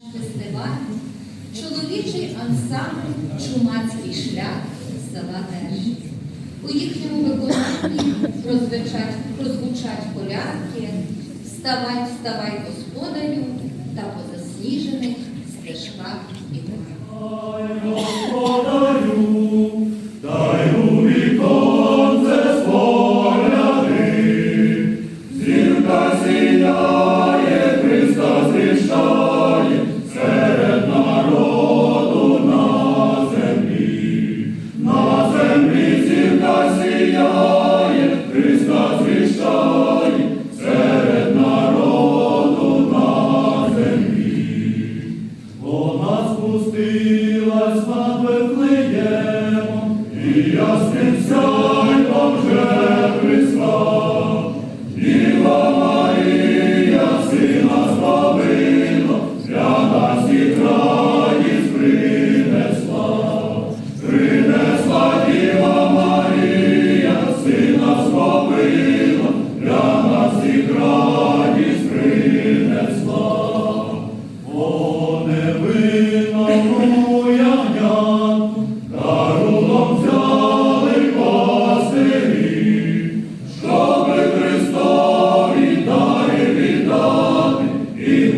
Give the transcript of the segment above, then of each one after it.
Фестиваль чоловічий ансамбль Чумацький шлях села Держі. У їхньому виконанні прозвучать, колядки Вставай, вставай, господарю та по засніжених стежках і горах. Ясним сяйвом вже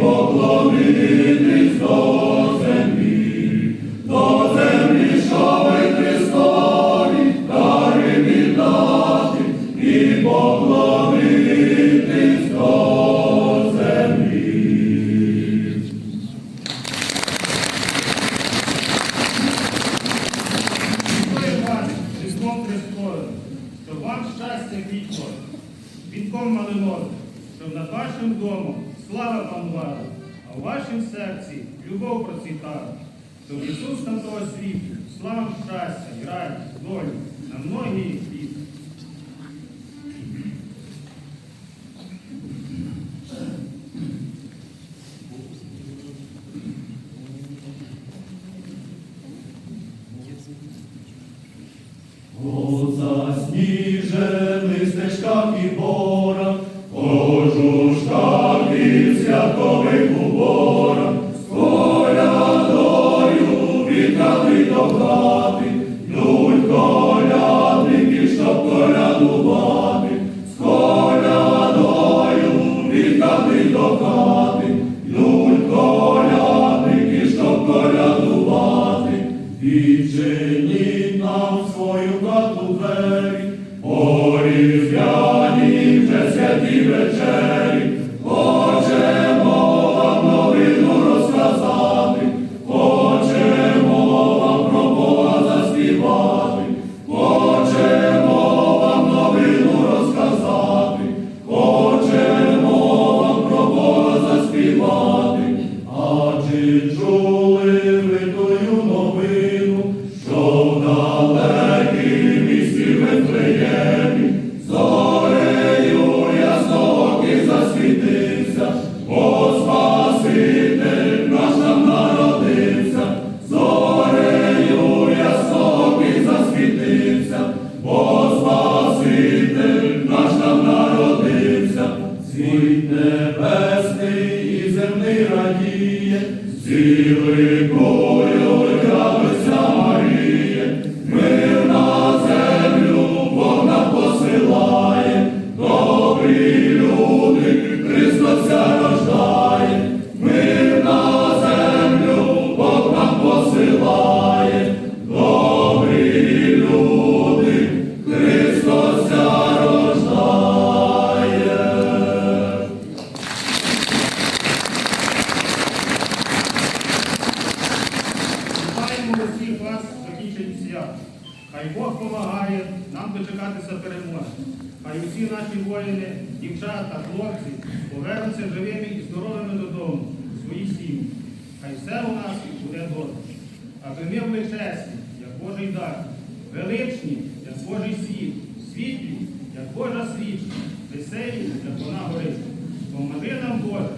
поклонитись до землі, до землі, щоби Христові дари віддати і поклонитись до землі. Різдвом Христовим, щоб вам щастя вічно, вінком малиновим, щоб над вашим домом слава вам панувала, а в вашім серці любов процвітала, щоб Ісус на того світу славу щастя і радість, долю на многії літ. У засніжених Yeah. Небесний і земний радіє, зіликою радуйся Маріє, Хай Бог помагає нам дочекатися перемоги. Хай усі наші воїни, дівчата, хлопці повернуться живими і здоровими додому, у свої сім'ї. Хай все у нас буде добре. Аби ми були чесні, як Божий дар, величні, як Божий світ, світлі, як Божа свічка, веселі, як вона горить. Поможи нам, Боже,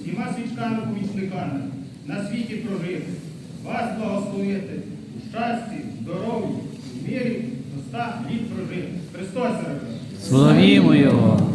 всіма свічками-помічниками на світі прожити, вас благословити у щасті, здоров'ї, від прожити. Христос! Славімо Його!